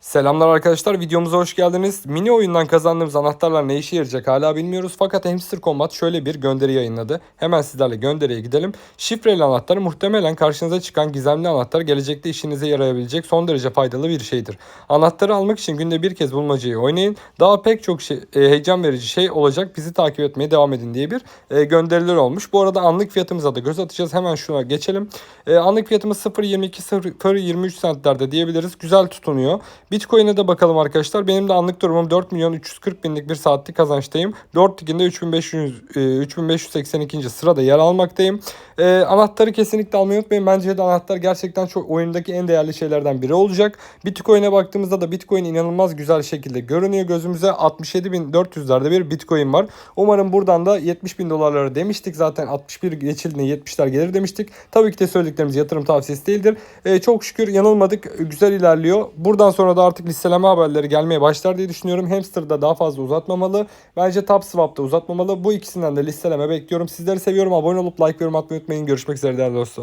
Selamlar arkadaşlar videomuza hoş geldiniz. Mini oyundan kazandığımız anahtarlar ne işe yarayacak hala bilmiyoruz. Fakat Hamster Combat şöyle bir gönderi yayınladı. Hemen sizlerle gönderiye gidelim. Şifreli anahtar muhtemelen karşınıza çıkan gizemli anahtar gelecekte işinize yarayabilecek son derece faydalı bir şeydir. Anahtarı almak için günde bir kez bulmacayı oynayın. Daha pek çok şey, e, heyecan verici şey olacak. Bizi takip etmeye devam edin diye bir e, gönderiler olmuş. Bu arada anlık fiyatımıza da göz atacağız. Hemen şuna geçelim. E, anlık fiyatımız 0.22 0.23 centlerde diyebiliriz. Güzel tutunuyor. Bitcoin'e de bakalım arkadaşlar. Benim de anlık durumum 4 milyon 340 binlik bir saatlik kazançtayım. 4 liginde 3500, e, 3582. sırada yer almaktayım. E, anahtarı kesinlikle almayı unutmayın. Bence de anahtar gerçekten çok oyundaki en değerli şeylerden biri olacak. Bitcoin'e baktığımızda da Bitcoin inanılmaz güzel şekilde görünüyor gözümüze. 67.400'lerde bir Bitcoin var. Umarım buradan da 70 bin dolarları demiştik. Zaten 61 geçildiğinde 70'ler gelir demiştik. Tabii ki de söylediklerimiz yatırım tavsiyesi değildir. E, çok şükür yanılmadık. Güzel ilerliyor. Buradan sonra da artık listeleme haberleri gelmeye başlar diye düşünüyorum. Hamster'da daha fazla uzatmamalı. Bence TopSwap'ta uzatmamalı. Bu ikisinden de listeleme bekliyorum. Sizleri seviyorum. Abone olup like yorum atmayı unutmayın. Görüşmek üzere değerli dostlar.